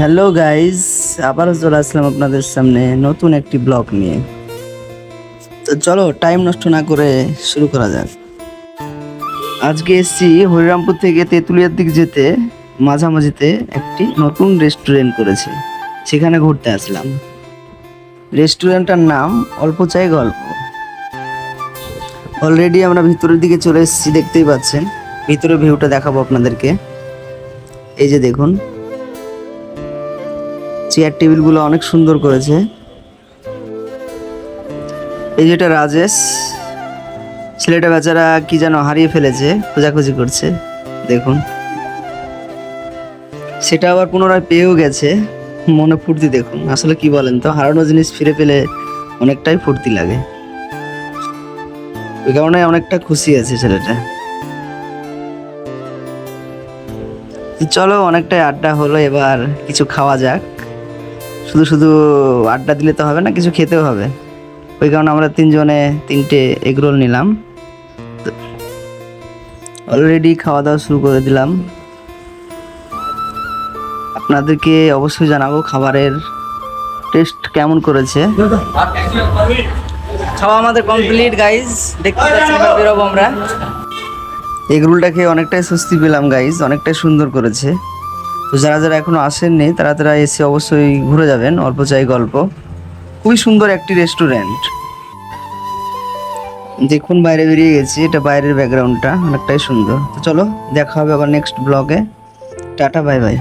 Hello guys আবারও চলে আসলাম আপনাদের সামনে নতুন একটি ব্লগ নিয়ে। তো চলো টাইম নষ্ট না করে শুরু করা যাক। আজকে এসেছি হরিরামপুর থেকে তেঁতুলিয়ার দিক যেতে, মাঝামাঝিতে একটি নতুন রেস্টুরেন্ট করেছে। সেখানে ঘুরতে আসলাম। রেস্টুরেন্টটার নাম অল্প চাই গল্প। অলরেডি আমরা ভিতরের দিকে চলে এসেছি, দেখতেই পাচ্ছেন। ভিতরে ভিউটা দেখাবো আপনাদেরকে। এই যে দেখুন চেয়ার টেবিলগুলো অনেক সুন্দর করেছে। এই যেটা রাজেশ। ছেলেটা বেচারা কি যেন হারিয়ে ফেলেছে, খোঁজাখুঁজি করছে। দেখুন। সেটা আবার পুনরায় পেয়েও গেছে। মনে ফুর্তি দেখুন। আসলে কি বলেন তো, হারানো জিনিস ফিরে পেলে অনেকটাই ফুর্তি লাগে। ওই কারণে অনেকটা খুশি আছে ছেলেটা। চলো, অনেকটাই আড্ডা হলো, এবার কিছু খাওয়া যাক। শুধু শুধু আড্ডা দিলে তো হবে না, কিছু খেতেও হবে। ওই কারণে আমরা তিনজনে তিনটে এগরোল নিলাম। অলরেডি খাওয়া দাওয়া শুরু করে দিলাম। আপনাদেরকে অবশ্যই জানাব খাবারের টেস্ট কেমন করেছে। খাওয়া আমাদের কমপ্লিট গাইজ দেখতে এবার বেরোবো আমরা। এগরোলটা খেয়ে অনেকটাই স্বস্তি পেলাম গাইজ অনেকটাই সুন্দর করেছে। তো যারা যারা এখনও আসেননি, তারা তারা এসে অবশ্যই ঘুরে যাবেন, অল্প চাই গল্প। খুবই সুন্দর একটি রেস্টুরেন্ট। দেখুন বাইরে বেরিয়ে গেছি, এটা বাইরের ব্যাকগ্রাউন্ডটা অনেকটাই সুন্দর। তো চলো, দেখা হবে আবার নেক্সট ব্লগে টাটা বাই বাই